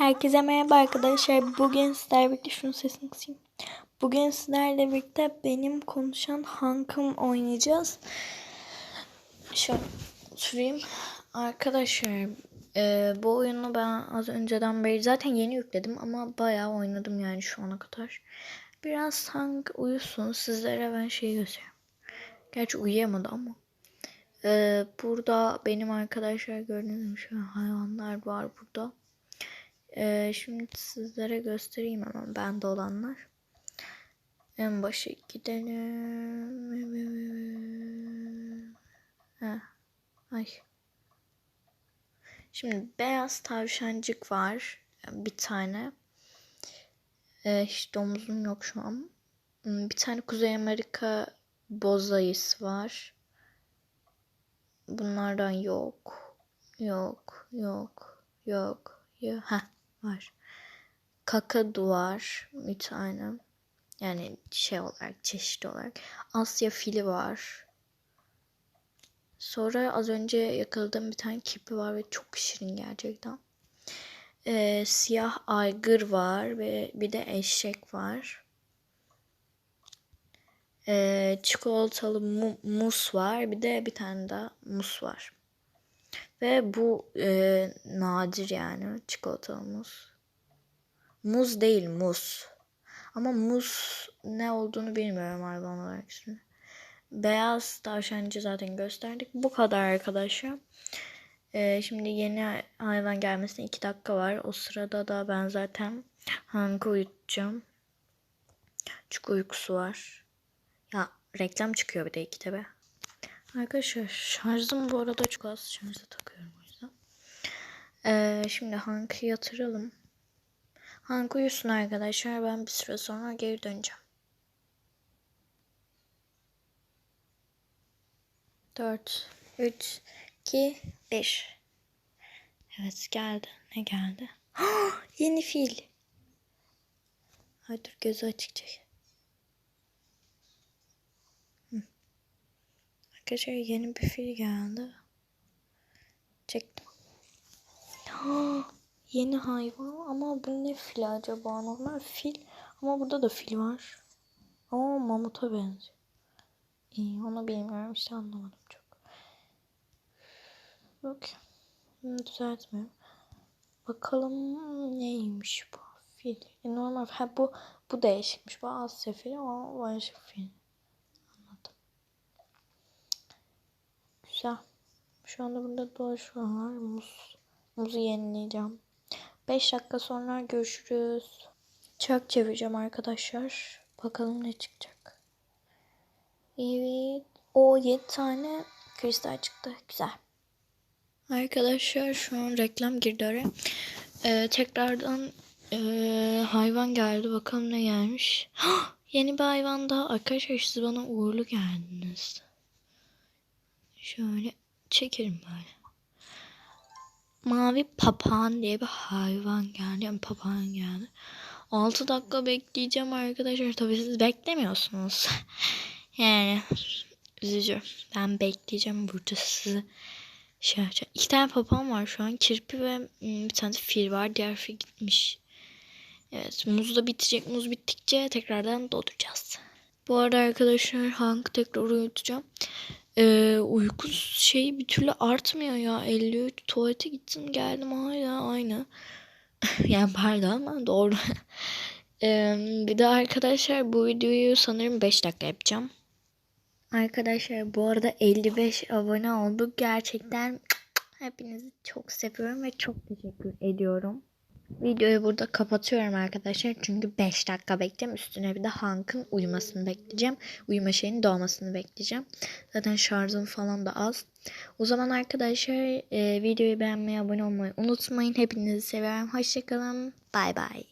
Herkese merhaba arkadaşlar. Bugün sizlerle birlikte şunun sesini kısayım. Bugün sizlerle birlikte benim konuşan Hank'ım oynayacağız. Şöyle oturayım. Arkadaşlar e, bu oyunu ben az önceden beri zaten yeni yükledim ama bayağı oynadım yani şu ana kadar. Biraz Hank uyusun sizlere ben şeyi göstereyim. Gerçi uyuyamadı ama. E, burada benim arkadaşlar gördüğünüz gibi hayvanlar var burada. Ee, şimdi sizlere göstereyim hemen bende olanlar. En başa gidelim. Heh. Ay. Şimdi beyaz tavşancık var. Bir tane. Ee, hiç domuzum yok şu an. Hmm, Bir tane Kuzey Amerika boz ayısı var. Bunlardan yok. Yok. Yok. Yok. Yok. Heh var. Kakadu var bir tane. Yani şey olarak çeşit olarak. Asya fili var. Sonra az önce yakaladığım bir tane kipi var ve çok şirin gerçekten. Ee, siyah aygır var ve bir de eşek var. Ee, çikolatalı mu- mus var. Bir de bir tane daha mus var. Ve bu e, nadir yani çikolatalı muz. Değil muz. Ama muz ne olduğunu bilmiyorum hayvan olarak şimdi. Beyaz tavşancı zaten gösterdik. Bu kadar arkadaşlar. E, şimdi yeni hayvan gelmesine 2 dakika var. O sırada da ben zaten Hank'ı uyutacağım. Çünkü uykusu var. Ya reklam çıkıyor bir de iki tabi. Arkadaşlar şarjım bu arada çok az şarja takıyorum o yüzden. Ee, şimdi Hank'ı yatıralım. Hank uyusun arkadaşlar. Ben bir süre sonra geri döneceğim. 4, 3, 2, 1. Evet geldi. Ne geldi? Yeni fil. Hadi dur gözü açık çek. Arkadaşlar yeni bir fil geldi. Çektim. yeni hayvan ama bu ne fil acaba? Normal fil ama burada da fil var. Ama mamuta benziyor. İyi onu bilmiyorum işte anlamadım çok. Yok. Düzeltmiyorum. Bakalım neymiş bu fil. E, normal ha bu bu değişikmiş. Bu Asya fili ama başka fil. Güzel. Şu anda burada dolaşıyorlar. Muz. Muzu yenileyeceğim. 5 dakika sonra görüşürüz. Çark çevireceğim arkadaşlar. Bakalım ne çıkacak. Evet. O 7 tane kristal çıktı. Güzel. Arkadaşlar şu an reklam girdi araya. Ee, tekrardan ee, hayvan geldi. Bakalım ne gelmiş. Yeni bir hayvan daha. Arkadaşlar siz bana uğurlu geldiniz. Şöyle çekelim böyle. Mavi papağan diye bir hayvan geldi. Yani papağan geldi. 6 dakika bekleyeceğim arkadaşlar. Tabii siz beklemiyorsunuz. yani üzücü. Ben bekleyeceğim burada sizi. Şey yapacağım. İki tane papağan var şu an. Kirpi ve bir tane fil var. Diğer fil gitmiş. Evet muz da bitecek. Muz bittikçe tekrardan dolduracağız. Bu arada arkadaşlar Hank tekrar uyutacağım. Ee, uyku şey bir türlü artmıyor ya. 53 tuvalete gittim geldim hala aynı. yani pardon ama doğru. ee, bir de arkadaşlar bu videoyu sanırım 5 dakika yapacağım. Arkadaşlar bu arada 55 abone olduk. Gerçekten hepinizi çok seviyorum ve çok teşekkür ediyorum. Videoyu burada kapatıyorum arkadaşlar. Çünkü 5 dakika bekleyeceğim. Üstüne bir de Hank'ın uyumasını bekleyeceğim. Uyuma şeyinin doğmasını bekleyeceğim. Zaten şarjım falan da az. O zaman arkadaşlar e, videoyu beğenmeyi, abone olmayı unutmayın. Hepinizi seviyorum. Hoşçakalın. Bay bay.